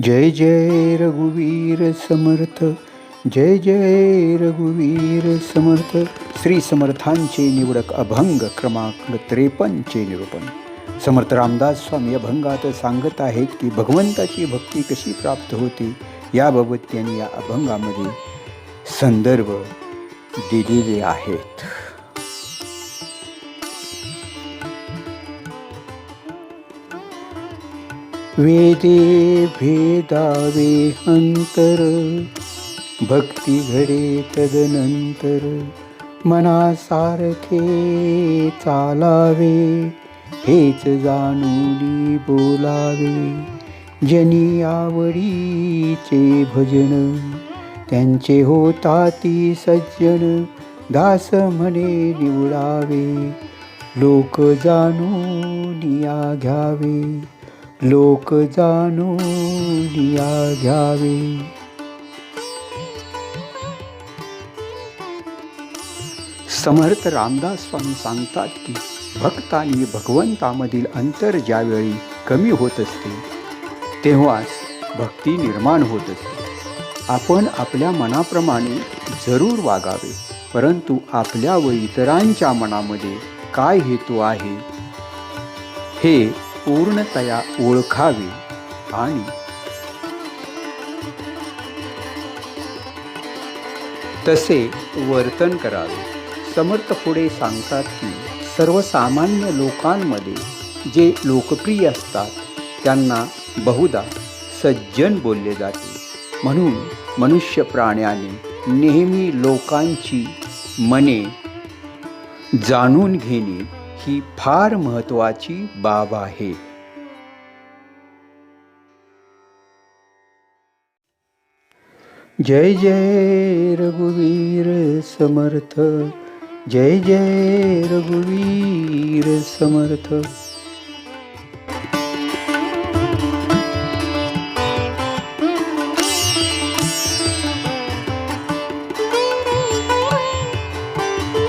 जय जय रघुवीर समर्थ जय जय रघुवीर समर्थ. श्री समर्थांचे निवडक अभंग क्रमांक त्रेपन्नचे निरूपण. समर्थ रामदास स्वामी अभंगात सांगत आहेत की भगवंताची भक्ती कशी प्राप्त होते याबाबत त्यांनी या अभंगामध्ये संदर्भ दिलेले आहेत. वेदे भेदावे अंतर भक्ती घडे तदनंतर मनासारखे चालावे हेच जाणूनी बोलावे. जनी आवडीचे भजन त्यांचे होताती सज्जन दास म्हणे निवडावे. लोक जाणून या घ्यावे. लोक जाणून या घ्यावे. समर्थ रामदास स्वामी सांगतात की भक्तांनी भगवंतामधील अंतर ज्यावेळी कमी होत असते तेव्हाच भक्ती निर्माण होत असते. आपण आपल्या मनाप्रमाणे जरूर वागावे परंतु आपल्या व इतरांच्या मनामध्ये काय हेतू आहे? हे पूर्णतया ओळखावी आणि तसे वर्तन करावे. समर्थ पुढे सांगतात की सर्वसामान्य लोकांमध्ये जे लोकप्रिय असतात त्यांना बहुधा सज्जन बोलले जाते. म्हणून मनुष्य प्राण्याने नेहमी लोकांची मने जाणून घेणे ही फार महत्त्वाची बाब आहे. जय जय रघुवीर समर्थ जय जय रघुवीर समर्थ.